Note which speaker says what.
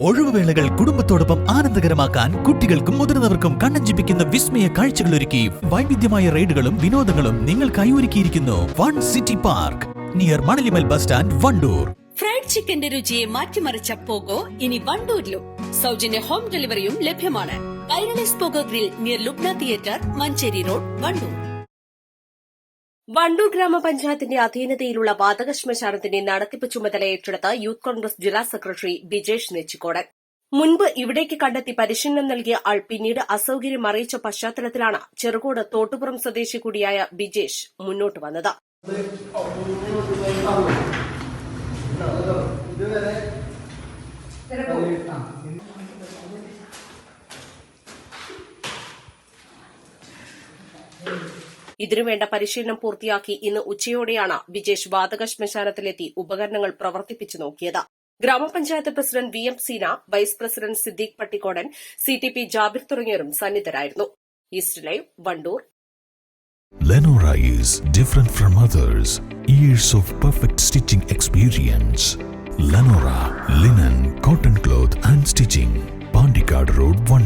Speaker 1: ഒഴിവുവേളകൾ കുടുംബത്തോടൊപ്പം ആനന്ദകരമാക്കാൻ കുട്ടികൾക്കും മുതിർന്നവർക്കും കണ്ണഞ്ചിപ്പിക്കുന്ന വിസ്മയ കാഴ്ചകൾ ഒരുക്കി വൈവിധ്യമായ റൈഡുകളും വിനോദങ്ങളും നിങ്ങൾക്കായി ഒരുക്കിയിരിക്കുന്നു one city park near Manalimal bus stand Wandoor.
Speaker 2: Fried ചിക്കന്റെ രുചിയെ മാറ്റിമറിച്ച പോകോ ഇനി വണ്ടൂരിലും. സൗജന്യ ഹോം ഡെലിവറിയും ലഭ്യമാണ്. Pogo grill near Lubna theatre Manjeri road Wandoor. Wandoor ഗ്രാമപഞ്ചായത്തിന്റെ അധീനതയിലുള്ള വാതക ശ്മശാനത്തിന്റെ നടത്തിപ്പ് ചുമതല ഏറ്റെടുത്ത യൂത്ത് കോൺഗ്രസ് ജില്ലാ സെക്രട്ടറി ബിജേഷ് നെച്ചിക്കോടൻ. മുൻപ് ഇവിടേക്ക് കണ്ടെത്തി പരിശീലനം നൽകിയ ആൾ പിന്നീട് അസൌകര്യം അറിയിച്ച പശ്ചാത്തലത്തിലാണ് ചെറുകോട് തോട്ടുപുറം സ്വദേശി കൂടിയായ ബിജേഷ് മുന്നോട്ട് വന്നത്. ഇതിനുവേണ്ട പരിശീലനം പൂർത്തിയാക്കി ഇന്ന് ഉച്ചയോടെയാണ് വിജേഷ് വാതക ശ്മശാനത്തിലെത്തി ഉപകരണങ്ങൾ പ്രവർത്തിപ്പിച്ചു നോക്കിയത് ഗ്രാമപഞ്ചായത്ത് president V M Seena vice president Siddique Pattikkodan C T P Jabir തുടങ്ങിയവരും സന്നിധരായിരുന്നു East Live Wandoor
Speaker 3: Lenora is different from others. Years of perfect stitching experience. Lenora linen, cotton cloth and stitching. Pandikad Road, Vandoor.